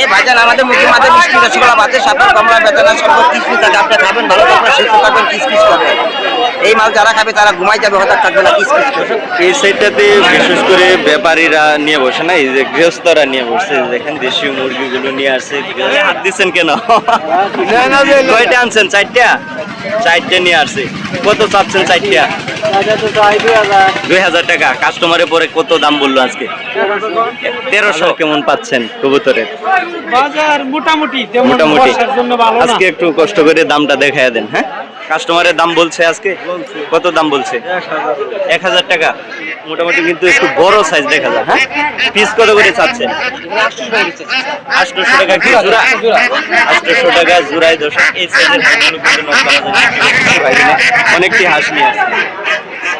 এই ভাইজান, আমাদের মুখে মাথায় মিষ্টি রসগোল্লা বাজে সাথে কমলা বেদানা সব কিসমিস আছে আপনি খাবেন, ভালো থাকবেন, সুস্থ থাকবেন কিসমিস করবেন। এই মাল যারা খাবে তারা ঘুমাই যাবে হঠাৎ থাকবে না এই সাইডটাতে বিশেষ করে ব্যাপারীরা নিয়ে বসে না? এই যে গৃহস্থরা নিয়ে বসছে যে দেখেন দেশীয় মুরগিগুলো নিয়ে আসছে। হাত দিচ্ছেন কেন? কয়টা আনছেন? চারটা? চারটে নিয়ে আসছে। কত চাচ্ছেন চারটা? দুই হাজার টাকা। কাস্টমারের পরে কত দাম বলল আজকে? তেরোশো কেমন পাচ্ছেন কবুতরের? বাজার মোটামুটি মোটামুটি। বর্ষার জন্য ভালো না। আজকে একটু কষ্ট করে দামটা দেখায় দেন হ্যাঁ? কাস্টমারের দাম বলছে আজকে? কত দাম বলছে? এক হাজার। টাকা। মোটামুটি কিন্তু একটু বড় সাইজ দেখা যায় হ্যাঁ? পিস কত করে চাচ্ছেন আটশোশো টাকা কি জোড়া? আটশোশো টাকা জোড়ায় দশ। এই সাইজের। অনেকটি হাঁস নিয়ে আসছে।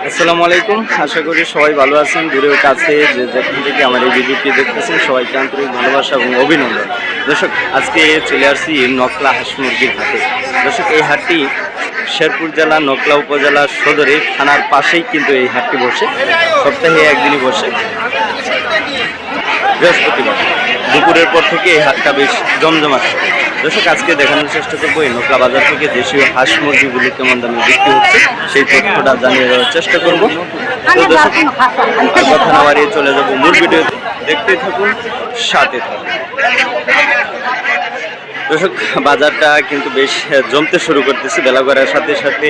আসসালামু আলাইকুম। আশা করি সবাই ভালো আছেন। দূরেও কাছে যে যেখান থেকে আমার এই ভিডিওটি দেখতেছেন সবাইকে আন্তরিক ভালোবাসা এবং অভিনন্দন। দর্শক আজকে চলে আসছি নকলা হাঁস মুরগির হাটে। দর্শক এই হাটটি শেরপুর জেলা নকলা উপজেলা সদরে থানার পাশেই কিন্তু এই হাটটি বসে। সপ্তাহে একদিনই বসে। বৃহস্পতিবার। দুপুরের পর থেকে এই হাটটা বেশ জমজমাট। থাকে। দর্শক আজকে দেখানোর চেষ্টা করব এই নকলা বাজার থেকে দেশীয় হাঁস মুরগিগুলি কেমন দামে বিক্রি হচ্ছে সেই তথ্যটা জানিয়ে দেওয়ার চেষ্টা করব। তো দর্শক কথা না বাড়িয়ে চলে যাব মূল ভিডিও দেখতে থাকুন সাথে থাকুন। দর্শক, বাজারটা কিন্তু বেশ জমতে শুরু করতেছে। বেলা করার সাথে সাথে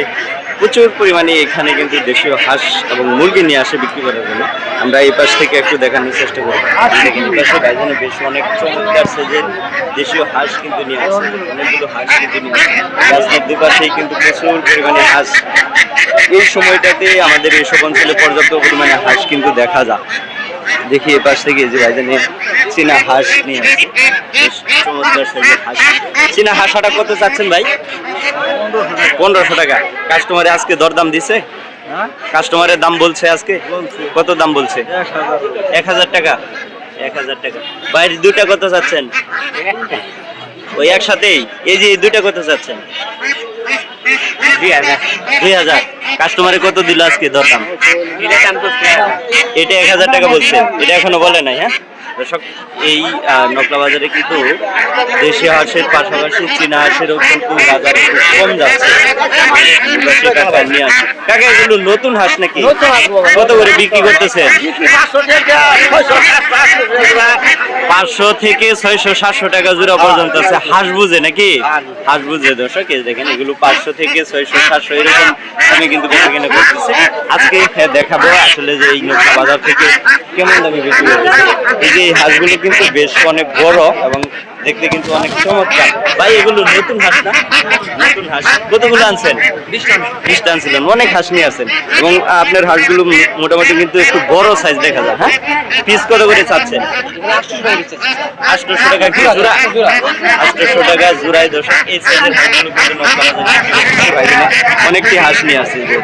প্রচুর পরিমাণে এখানে কিন্তু দেশীয় হাঁস এবং মুরগি নিয়ে আসে বিক্রি করার জন্য। আমরা এই পাশ থেকে একটু দেখানোর চেষ্টা করব। এই পাশে বাইজানে বেশ অনেক চমৎকার সেজের দেশীয় হাঁস কিন্তু নিয়ে আসে। অনেকগুলো হাঁস কিন্তু নিয়ে আসে। রাস্তার দুপাশেই কিন্তু প্রচুর পরিমাণে হাঁস। এই সময়টাতে আমাদের এইসব অঞ্চলে পর্যাপ্ত পরিমাণে হাঁস কিন্তু দেখা যায়। দেখি এ পাশ থেকে যে ভাইজানে চীনা হাঁস নিয়ে বেশ হাঁস। চীনা হাঁসাটা কত চাচ্ছেন ভাই? পনেরোশো টাকা। কাস্টমারে আজকে দরদাম দিছে? কাস্টমারের দাম বলছে আজকে? কত দাম বলছে? এক হাজার। টাকা। এক হাজার টাকা। বাইরে দুইটা কত চাচ্ছেন? ওই একসাথেই? এই যে দুইটা কত চাচ্ছেন? দুই হাজার কাস্টমারে কত দিল আজকে দরদাম? এটা এক হাজার টাকা বলছে। এটা এখনও বলে নাই হ্যাঁ? দর্শক এই নকলা বাজারে কিন্তু দেশি হাঁসের পাশাপাশি চীনা হাঁসেরও কিন্তু বাজারে খুব কম যাচ্ছে। কাকা এগুলো নতুন হাঁস নাকি? কত করে বিক্রি করতেছেন? পাঁচশো থেকে ছয়শো সাতশো টাকা জোড়া পর্যন্ত আছে। হাঁস বুঝে নাকি? হাঁস বুঝে দর্শক এই দেখেন এগুলো পাঁচশো থেকে ছয়শো সাতশো এরকম আমি কিন্তু বেশি কিনে করতেছি। আজকে হ্যাঁ, দেখাবো আসলে যে এই নৌকা বাজার থেকে কেমন দামে বিক্রি করতেছে এই যে এই হাঁসগুলো কিন্তু বেশ অনেক বড় এবং দেখতে কিন্তু অনেক চমৎকার। ভাই, এগুলো নতুন হাঁস না? নতুন হাঁস। কতগুলো আনছেন? বিশটা আনছিলেন। অনেক হাঁস নিয়ে আছেন এবং আপনার হাঁসগুলো মোটামুটি কিন্তু একটু বড় সাইজ দেখা যায় হ্যাঁ? পিস কত করে চাচ্ছেন? আটশোশো টাকা জোড়া। আটশোশো টাকা জোড়ায় দশ এই সাইজের হাঁসগুলো কিন্তু অনেকটি হাঁস নিয়ে যে।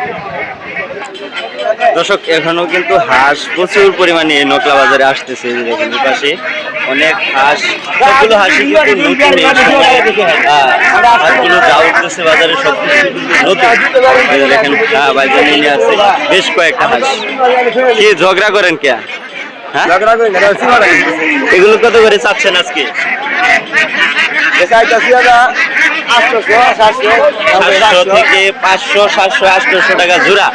দর্শক এখনও কিন্তু হাঁস প্রচুর পরিমাণে নকলা বাজারে আসতেছে দেখেন পাশে অনেক হাঁস সবগুলো হাঁসই কিন্তু নতুন এই সময়। হাঁসগুলো যা উঠতেছে বাজারে সব নতুন। দেখেন বাজারে নিয়ে আসছে বেশ কয়েকটা হাঁস। কি ঝগড়া করেন কে? হ্যাঁ? এগুলো কত করে চাচ্ছেন আজকে? সাতশো থেকে পাঁচশো সাতশো আটশোশো টাকা জোড়া।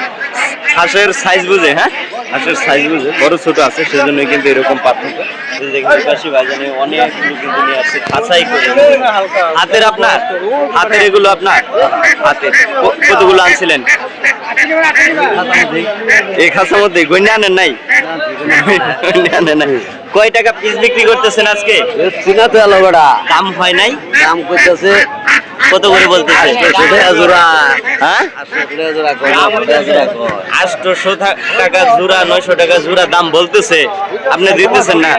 হাঁসের সাইজ বুঝে হ্যাঁ? হাঁসের সাইজ বুঝে। বড় ছোট আছে সেজন্য কিন্তু এরকম পার্থক্য। বাজারে অনেকগুলো কিন্তু নিয়ে আসছে খাঁচাই করে। হাতের আপনার? হাতের এগুলো আপনার? হাতের। কতগুলো আনছিলেন? এই খাঁচার মধ্যে গন্যা আনেন নাই? আনেন নাই। কয় টাকা পিস বিক্রি করতেছেন আজকে? চিনা তো দাম হয় নাই? দাম করতেছে কত করে বলতেছে? হ্যাঁ? জোড়া আটশোশো টাকা জোড়া নয়শো টাকা জোড়া দাম বলতেছে। আপনি দিতেছেন না।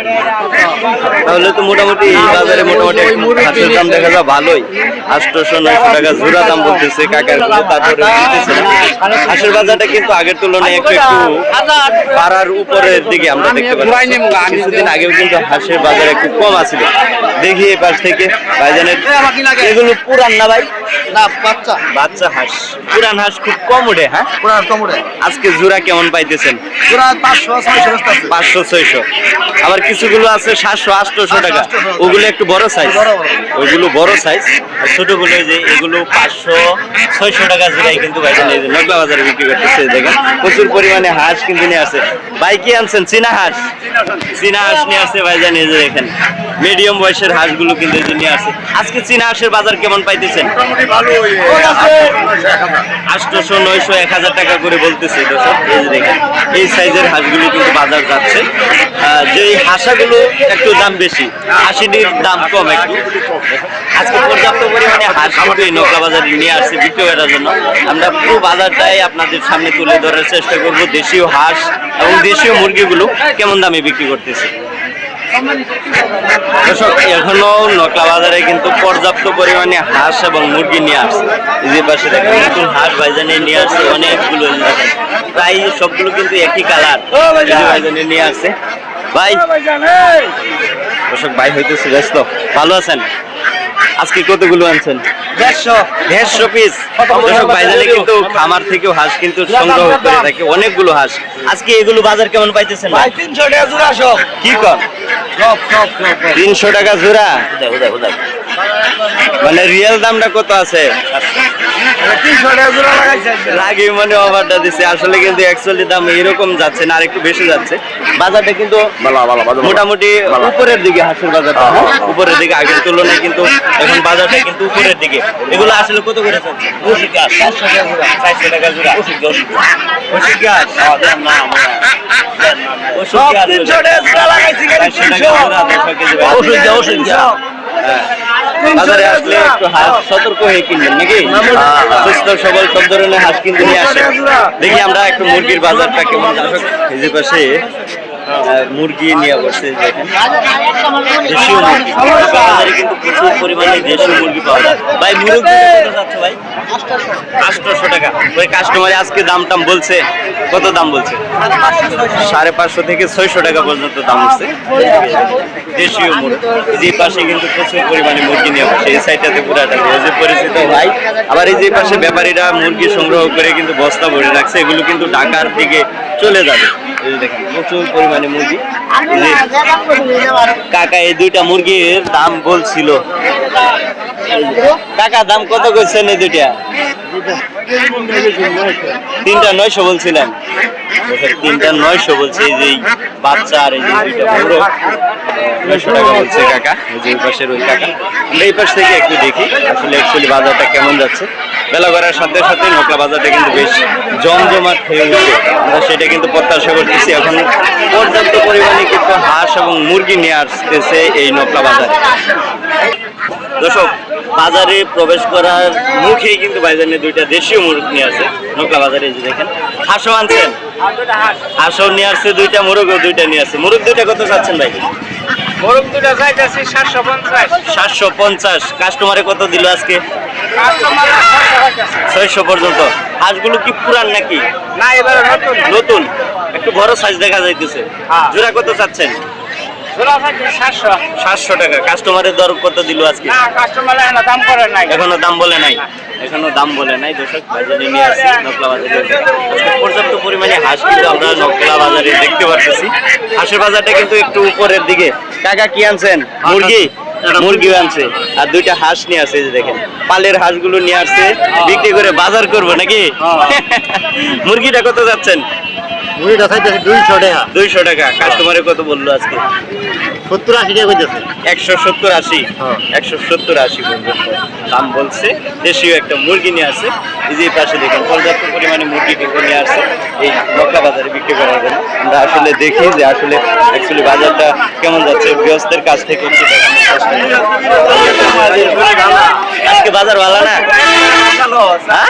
তাহলে তো মোটামুটি বাজারে মোটামুটি হাঁসের দাম দেখা যায় ভালোই। আটশোশো নয়শো টাকা জোড়া দাম বলতেছে কাকার তারপরে দিতেছে হাঁসের বাজারটা কিন্তু আগের তুলনায় একটু একটু পাড়ার উপরের দিকে আমরা দেখতে পাচ্ছি। কিছুদিন আগেও কিন্তু হাঁসের বাজার একটু কম আছিল। দেখি এই পাশ থেকে ভাইজানের এগুলো পুরান না ভাই? না বাচ্চা। বাচ্চা হাঁস। পুরান হাঁস খুব কম হ্যাঁ? পুরা কমরে আজকে জোড়া কেমন পাইতেছেন? পাঁচশো ছয়শো পাঁচশো ছয়শো। আবার কিছুগুলো আছে সাতশো আটশোশো টাকা। 800, ওগুলো একটু বড় সাইজ বড়, বড়। সাইজ আর ছোটগুলো যে এগুলো পাঁচশো ছয়শো টাকা জোড়াই কিন্তু ভাইজান এই যে নগলা বাজারে বিক্রি করতেছে দেখেন। প্রচুর পরিমাণে হাঁস কিন্তু নিয়ে আসে। ভাই কি আনছেন? চীনা হাঁস। চীনা হাঁস নিয়ে আসছে ভাইজান এই যে দেখেন। মিডিয়াম বয়সের হাঁসগুলো কিন্তু নিয়ে আসে। আজকে চীনা হাঁসের বাজার কেমন পাইতেছেন আটশোশো নয়শো এক হাজার টাকা করে বলতেছে দর্শক এই যে এই সাইজের হাঁসগুলো কিন্তু বাজার যাচ্ছে। যে এই হাঁসাগুলো একটু দাম বেশি হাসিটির দাম কম একটু। আজকে পর্যাপ্ত পরিমাণে হাঁস কিন্তু এই নৌকা বাজারে নিয়ে আসছে বিক্রি করার জন্য। আমরা পুরো বাজারটাই আপনাদের সামনে তুলে ধরার চেষ্টা করব। দেশীয় হাঁস এবং দেশীয় মুরগিগুলো কেমন দামে বিক্রি করতেছে। দর্শক এখনও নকলা বাজারে কিন্তু পর্যাপ্ত পরিমাণে হাঁস এবং মুরগি নিয়ে আসছে। যে পাশে দেখেন নতুন হাঁস ভাইজানি নিয়ে আসছে অনেকগুলো। প্রায় সবগুলো কিন্তু একই কালার ভাইজানে! নিয়ে আসছে। ভাই! দর্শক ভাই হইতেছে ব্যস্ত। ভালো আছেন? আজকে কতগুলো আনছেন? দেড়শো। দেড়শো পিস দর্শক ভাইজানে কিন্তু খামার থেকেও হাঁস কিন্তু সংগ্রহ করে থাকে। অনেকগুলো হাঁস। আজকে এগুলো বাজার কেমন পাইতেছেন? ভাই? তিনশো টাকা জোড়া সব কি কর তিনশো টাকা জোড়া? মানে রিয়েল দামটা কত আছে? রাগে মানে অফারটা দিছে। আসলে কিন্তু অ্যাকচুয়ালি দাম এরকম যাচ্ছে না আর একটু বেশি যাচ্ছে। বাজারটা কিন্তু মোটামুটি উপরের দিকে হাঁসের বাজারটা? উপরের দিকে আগের তুলনায় কিন্তু এখন বাজারটা কিন্তু উপরের দিকে। এগুলো আসলে কত করে ওষুধ গাছ। চারশো টাকা জোড়া। চারশো টাকা জোড়া। ওষুধ ওষুধ গাছ। ওষুধ বাজারে আসলে একটু হাঁস সতর্ক হয়ে কিনবেন, নাকি? সুস্থ সবল, সব ধরনের হাঁস কিনতে নিয়ে আসে দেখি আমরা একটু মুরগির বাজারটা কেমন এই পাশে। মুরগি নিয়ে দেশীয় মুরগি। বাজারে কিন্তু প্রচুর পরিমাণে দেশীয় মুরগি পাওয়া যায়। ভাই, মুরগি যাচ্ছে ভাই? টাকা। ওই কাস্টমার আজকে দাম টাম বলছে। কত দাম বলছে? সাড়ে পাঁচশো থেকে ছয়শো টাকা পর্যন্ত দাম হচ্ছে। দেশীয় মুরগি। যে পাশে কিন্তু প্রচুর পরিমাণে মুরগি নিয়ে বসে। এই সাইডটাতে পুরাটা যে পরিচিত ভাই। আবার এই যে পাশে ব্যাপারীরা মুরগি সংগ্রহ করে কিন্তু বস্তা ভরে রাখছে। এগুলো কিন্তু ঢাকার দিকে চলে যাবে। এই দেখেন প্রচুর পরিমাণে মুরগি। কাকা এই দুইটা মুরগির দাম বলছিল। কাকা দাম কত করছেন এই দুইটা? তিনটা নয়শো বলছিলেন। তিনটা নয়শো বলছে এই যে বাচ্চা আর এই যে দুইটা পুরো নয়শো টাকা বলছে কাকা এই যে পাশের ওই কাকা। আমরা এই পাশ থেকে একটু দেখি আসলে অ্যাকচুয়ালি বাজারটা কেমন যাচ্ছে। বেলা করার সাথে সাথে নকলা বাজারটা কিন্তু বেশ জমজমাট হয়ে উঠছে আমরা সেটা কিন্তু প্রত্যাশা করতেছি এখন পর্যাপ্ত পরিমাণে কিন্তু হাঁস এবং মুরগি নিয়ে আসতেছে এই নকলা বাজারে। দর্শক বাজারে প্রবেশ করার মুখেই কিন্তু বাজারে দুইটা দেশীয় মুরগ নিয়ে আছে নকলা বাজারে যে দেখেন। হাঁসও আনছেন? হাঁসও নিয়ে আসছে দুইটা মুরগও দুইটা নিয়ে আসছে। মুরগ দুইটা কত চাচ্ছেন ভাই? মোরগ দুটা যাইতেছি সাতশো পঞ্চাশ। সাতশো পঞ্চাশ। কাস্টমারে কত দিল আজকে? ছয়শো পর্যন্ত। হাঁসগুলো কি পুরান নাকি? না এবারে নতুন। নতুন। একটু বড় সাইজ দেখা যাইতেছে। হ্যাঁ। জোড়া কত চাচ্ছেন? সাতশো। টাকা। কাস্টমারের দর কত দিল আজকে? দাম করে নাই। এখনও দাম বলে নাই? এখনও দাম বলে নাই দর্শক। বাজারে নিয়ে আসছি নকলা বাজারে পর্যাপ্ত পরিমাণে হাঁস কিন্তু আমরা নকলা বাজারে দেখতে পারতেছি। হাঁসের বাজারটা কিন্তু একটু উপরের দিকে। কাকা কি আনছেন? মুরগি? মুরগি। আনছে। আর দুইটা হাঁস নিয়ে আসছে যে দেখেন। পালের হাঁসগুলো নিয়ে আসছে। বিক্রি করে বাজার করব নাকি? মুরগিটা কত যাচ্ছেন? মুড়িটা খাইতেছে দুইশো টাকা। দুইশো টাকা। কাস্টমারে কত বলল আজকে। সত্তর আশি টাকা কইতেছে। একশো সত্তর আশি। হ্যাঁ। একশো সত্তর আশি দাম বলছে। দেশীয় একটা মুরগি নিয়ে আসে। এই যে এই পাশে দেখুন পর্যাপ্ত পরিমাণে মুরগি কিন্তু নিয়ে আসে এই মক্কা বাজারে বিক্রি করার জন্য। আমরা আসলে দেখি যে আসলে অ্যাকচুয়ালি বাজারটা কেমন যাচ্ছে। গৃহস্থের কাছ থেকে। আজকে বাজার ভালো না? হ্যাঁ?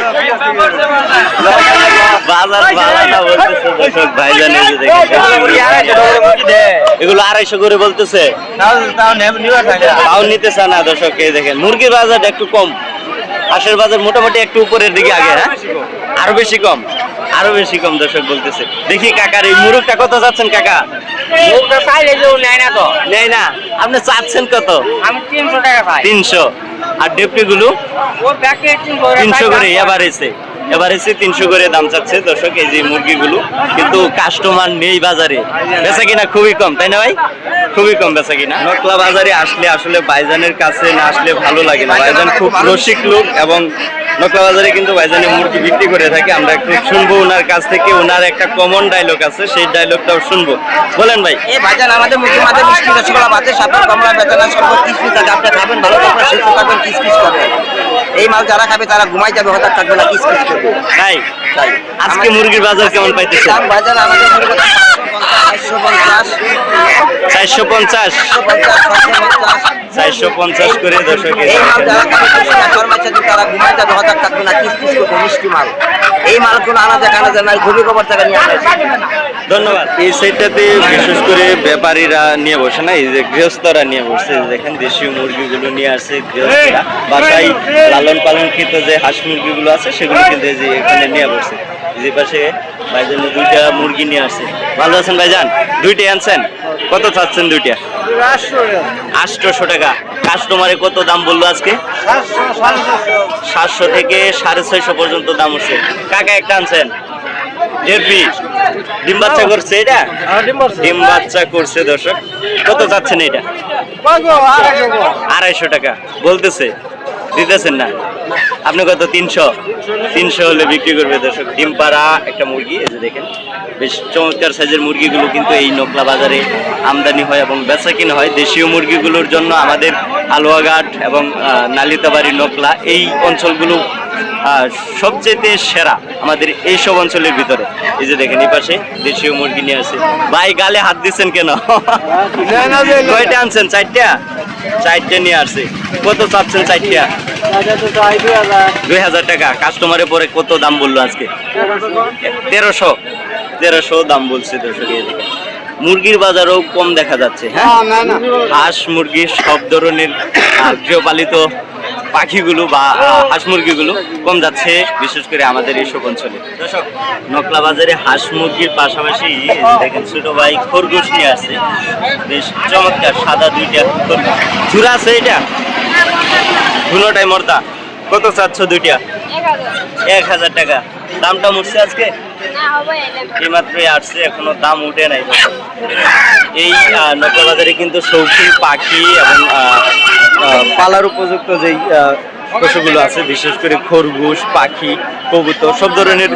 এগুলো আড়াইশো করে বলতেছে। তাও নিতেছে না দর্শক দেখেন মুরগির বাজারটা একটু কম। হাঁসের বাজার মোটামুটি একটু উপরের দিকে আগে হ্যাঁ? আরও বেশি কম আরও বেশি কম দর্শক বলতেছে। দেখি কাকার এই মুরগটা কত যাচ্ছেন কাকা? মুখটা চাইলে যে নেয় না তো। নেই না? আপনি চাচ্ছেন কত? আমি তিনশো টাকা পাই। তিনশো। আর ডেপটি গুলো তিনশো করে এবার এসে এবার এসে তিনশো করে দাম চাচ্ছে দর্শক, এই যে মুরগিগুলো। কিন্তু কাস্টমার নেই বাজারে। বেচা কিনা খুবই কম, তাই না ভাই? খুবই কম বেচা কিনা। নকলা বাজারে আসলে আসলে বাইজানের কাছে না আসলে ভালো লাগে না। বাইজান খুব রসিক লোক এবং নকলা বাজারে কিন্তু ভাইজানের মুরগি বিক্রি করে থাকে। আমরা একটু শুনব ওনার কাছ থেকে ওনার একটা কমন ডায়লগ আছে সেই ডায়লগটাও শুনব। বলেন ভাই। এই ভাইজান আমাদের মুখে মাঝে মিষ্টি রসগোল্লা বাজে সাপের কমলা বেচানা সব কিসমিস আছে। আপনি খাবেন ভালো থাকবেন সুস্থ থাকবেন কিসমিস করবেন এই মাল যারা খাবে তারা ঘুমাই যাবে হঠাৎ থাকবে না কিসমিস করবে তাই তাই। আজকে মুরগির বাজার কেমন পাইতেছে? ভাইজান আমাদের মুরগি চারশো পঞ্চাশ চারশো পঞ্চাশ। চারশো পঞ্চাশ করে দর্শক এই মাল যারা খাবে তারা ফরমাইছে যে তারা ঘুমাই যাবে হঠাৎ থাকবে না কিসমিস করবে মিষ্টি মাল। এই মাল কোনো আনা যায় কানা যায় না ঘুরি খবর থেকে নিয়ে ধন্যবাদ। এই সাইডটাতে বিশেষ করে ব্যাপারীরা নিয়ে বসে না এই যে গৃহস্থরা নিয়ে বসছে দেখেন দেশীয় মুরগিগুলো নিয়ে আসছে গৃহস্থরা। বাসায় লালন পালনকৃত যে হাঁস মুরগিগুলো আছে সেগুলো কিন্তু এই যে এখানে নিয়ে বসছে যে পাশে ভাইজান দুইটা মুরগি নিয়ে আসছে। ভালো আছেন ভাইজান? দুইটাই আনছেন? কত চাচ্ছেন দুইটা? আটশোশো টাকা। কাস্টমারে কত দাম বলল আজকে? সাতশো থেকে সাড়ে ছয়শো পর্যন্ত দাম হচ্ছে। কাকা একটা আনছেন? ডিম বাচ্চা করছে এটা? ডিম বাচ্চা। করছে দর্শক। কত যাচ্ছেন এটা? আড়াইশো টাকা। বলতেছে দিতেছেন না। আপনি কত? তিনশো। তিনশো হলে বিক্রি করবে দর্শক। ডিম পাড়া একটা মুরগি এই যে দেখেন। বেশ চমৎকার সাইজের মুরগিগুলো কিন্তু এই নকলা বাজারে আমদানি হয় এবং বেচা কিনা হয়। দেশীয় মুরগিগুলোর জন্য আমাদের আলোয়াঘাট এবং নালিতাবাড়ি নকলা এই অঞ্চলগুলো আহ, সবচেয়ে সেরা আমাদের এইসব অঞ্চলের ভিতরে। এই যে দেখেন এই পাশে দেশীয় মুরগি নিয়ে আছে ভাই গালে হাত দিচ্ছেন কেন? কয়টা আনছেন? চারটা? চারটে নিয়ে আসছে। কত চাচ্ছেন চারটা? দুই হাজার টাকা। কাস্টমারে পরে কত দাম বলল আজকে? তেরোশো। তেরোশো দাম বলছে দর্শক মুরগির বাজারও কম দেখা যাচ্ছে হ্যাঁ? হাঁস মুরগি সব ধরনের গৃহপালিত পাখিগুলো বা হাঁস মুরগিগুলো কম যাচ্ছে, বিশেষ করে আমাদের এইসব অঞ্চলে। দর্শক নকলা বাজারে হাঁস মুরগির পাশাপাশি দেখেন ছোট ভাই খরগোশ নিয়ে আছে বেশ চমৎকার, সাদা দুইটা খরগোশ। ঝুরা আছে এটা? দুটাই মর্দা। কত চাচ্ছ দুইটা? এক হাজার টাকা। দামটা উঠছে আজকে? এইমাত্রই আসছে এখনও দাম উঠে নাই। এই নকলবাজারে বাজারে কিন্তু শৌখিন পাখি এবং পালার উপযুক্ত যেই পশুগুলো আছে বিশেষ করে খরগোশ পাখি কবুতর সব ধরনের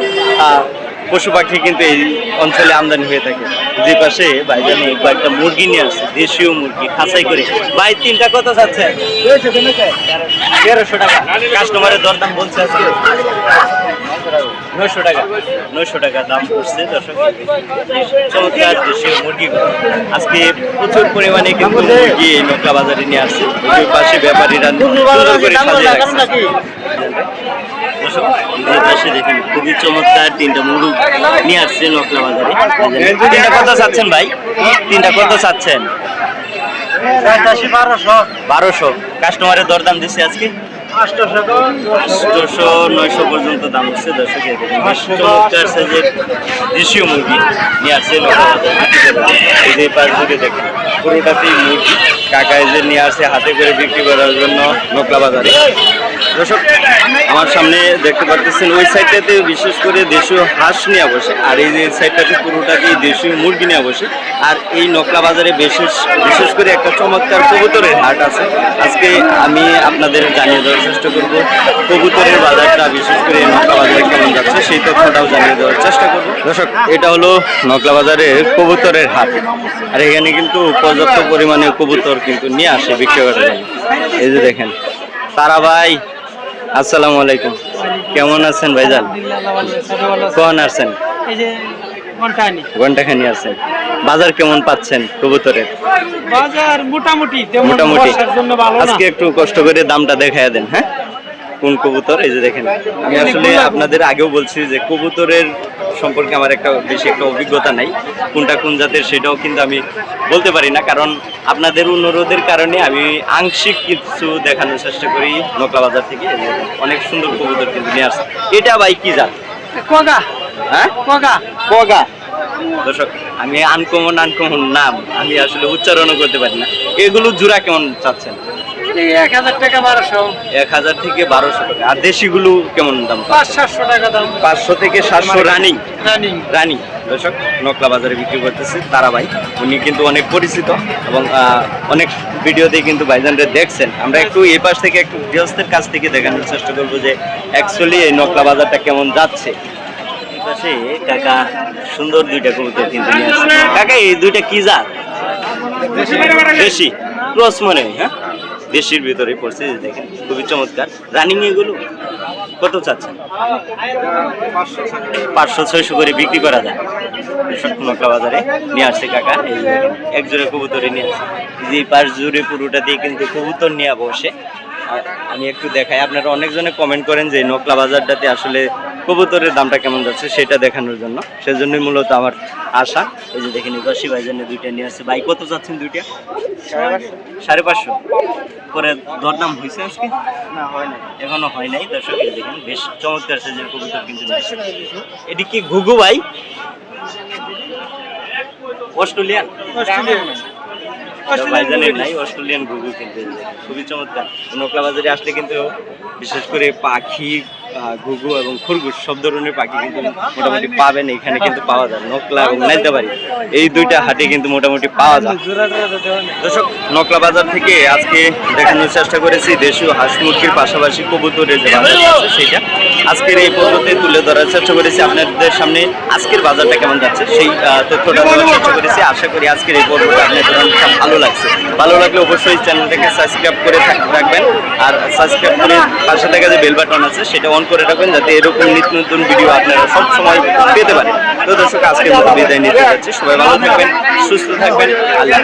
পশু পাখি কিন্তু এই অঞ্চলে আমদানি হয়ে থাকে। যে পাশে ভাইজানি কয়েকটা মুরগি নিয়ে আসছে, দেশীয় মুরগি, খাঁচাই করে। ভাই, তিনটা কত চাচ্ছে। তেরোশো টাকা। কাস্টমারের দরদাম বলছে আজকে। নয়শো টাকা। নয়শো টাকা দাম পড়ছে দর্শক। চমৎকার দেশীয় মুরগি আজকে প্রচুর পরিমাণে কিন্তু মুরগি এই নকলা বাজারে নিয়ে আসছে। পাশে ব্যাপারীরা খুবই চমৎকার তিনটা মুরগ নিয়ে আসছে নকলা বাজারে তিনটা কত চাচ্ছেন ভাই? তিনটা কত চাচ্ছেন? বারোশো। কাস্টমারের দরদাম দিচ্ছে আজকে? নয়শো পর্যন্ত দাম হচ্ছে চমৎকার মুরগি নিয়ে আসছে। এই যে মুরগি। কাকা যে নিয়ে আসছে হাতে করে বিক্রি করার জন্য নকলা বাজারে দর্শক, আমার সামনে দেখতে পাচ্ছেন ওই সাইডটাতে বিশেষ করে দেশীয় হাঁস নিয়ে বসে, আর এই যে সাইডটাতে পুরোটাতেই দেশীয় মুরগি নিয়ে বসে, আর এই নকলা বাজারে বিশেষ বিশেষ করে একটা চমৎকার কবুতরের হাট আছে। আজকে আমি আপনাদের জানিয়ে দেওয়ার চেষ্টা করব, কবুতরের বাজারটা বিশেষ করে নকলা বাজারে কেমন যাচ্ছে, সেই তথ্যটাও জানিয়ে দেওয়ার চেষ্টা করব। দর্শক, এটা হলো নকলা বাজারের কবুতরের হাট, আর এখানে কিন্তু পর্যাপ্ত পরিমাণে কবুতর কিন্তু নিয়ে আসে বিক্রি করার এই যে দেখেন, তারা ভাই আসসালামু আলাইকুম। কেমন আছেন ভাইজান? কোন আছেন? এই যে ঘন্টানি ঘন্টাখানি আছেন। বাজার কেমন পাচ্ছেন কবুতরের? বাজার মোটামুটি মোটামুটি। আজকে একটু কষ্ট করে দামটা দেখায় দেন হ্যাঁ? কোন কবুতর? এই যে দেখেন আমি আসলে আপনাদের আগেও বলছি যে কবুতরের সম্পর্কে আমার একটা বেশি একটা অভিজ্ঞতা নাই। কোনটা কোন জাতের সেটাও কিন্তু আমি বলতে পারি না কারণ আপনাদের অনুরোধের কারণে আমি আংশিক কিছু দেখানোর চেষ্টা করি নকলা বাজার থেকে অনেক সুন্দর কবুতর কিন্তু নিয়ে আসছে। এটা ভাই কি জাত? কোগা। হ্যাঁ? কগা। পগা দর্শক আমি আনকমন আনকমন নাম আমি আসলে উচ্চারণও করতে পারি না। এগুলো জোড়া কেমন চাচ্ছেন? এক হাজার টাকা বারোশো। এক হাজার থেকে বারোশো টাকা। আর দেশিগুলো কেমন দাম পাঁচ সাতশো টাকা দাম। পাঁচশো থেকে সাতশো রানিং। রানিং। রানী। দর্শক নকলা বাজারে বিক্রি করতেছে উনি কিন্তু অনেক পরিচিত এবং অনেক ভিডিওতে কিন্তু ভাইজানরা দেখছেন। আমরা একটু এই পাশ থেকে একটু গৃহস্থের কাছ থেকে দেখানোর চেষ্টা করব যে অ্যাকচুয়ালি এই নকলা বাজারটা কেমন যাচ্ছে। পাশে কাকা সুন্দর দুইটা কবুতর কিন্তু নিয়ে আসছে। কাকা এই দুইটা কি জাত? দেশি। ক্রস মনে হ্যাঁ? দেশির ভিতরে পড়ছে দেখেন, খুবই চমৎকার। রানিং এগুলো কত চাচ্ছেন? পাঁচশো, ছয়শো করে বিক্রি করা যায়। বাজারে নিয়ে আসছে কাকা এক জোড়া কবুতরে নিয়ে আসছে। যে পাশ জুড়ে পুরোটা দিয়ে কিন্তু কবুতর নিয়ে বসে। আমি একটু দেখাই, আপনারা অনেকজনে কমেন্ট করেন যে নকলা বাজারটাতে আসলে কবুতরের দামটা কেমন যাচ্ছে, সেটা দেখানোর জন্য। সেজন্যই মূলত আমার আশা। এই যে দেখেন বাসি ভাইজানে দুইটা নিয়ে আসছে। ভাই, কত চাচ্ছেন দুইটা? সাড়ে পাঁচশো? পরে দরদাম হয়েছে আজকে? না হয় না এখনও হয় নাই দর্শক দেখেন বেশ চমৎকার সাইজের কবুতর কিন্তু এটি কি ঘুঘু ভাই? অস্ট্রেলিয়ান? ভাইজানের নাই অস্ট্রেলিয়ান ঘুঘু কিন্তু খুবই চমৎকার। নকলা বাজারে আসলে কিন্তু বিশেষ করে পাখি ঘুঘু এবং খরগোশ সব ধরনের পাখি কিন্তু মোটামুটি পাবেন। এখানে কিন্তু পাওয়া যায়। নকলা এবং নাইতাবাড়ি, এই দুইটা হাটে কিন্তু মোটামুটি পাওয়া যায়। দর্শক, নকলা বাজার থেকে আজকে দেখানোর চেষ্টা করেছি দেশীয় হাঁস মুরগির পাশাপাশি কবুতরের যে বাজার আছে সেটা আজকের এই পদ্ধতি তুলে ধরার চেষ্টা করেছি। আপনাদের সামনে আজকের বাজারটা কেমন যাচ্ছে সেই তথ্যটা দেওয়ার চেষ্টা করেছি। আশা করি আজকের এই পর্বটা আপনাদের অনেক ভালো লাগছে। ভালো লাগলে অবশ্যই চ্যানেলটাকে সাবস্ক্রাইব করে রাখবেন। আর সাবস্ক্রাইব করে পাশে থাকা যে বেল বাটন আছে, সেটা করে রাখবেন যাতে এরকম নিত্য নতুন ভিডিও আপনারা সব সময় পেতে পারেন। তো দর্শক, আজকের বিদায় নিতে যাচ্ছি। সবাই ভালো থাকবেন, সুস্থ থাকবেন। আল্লাহ।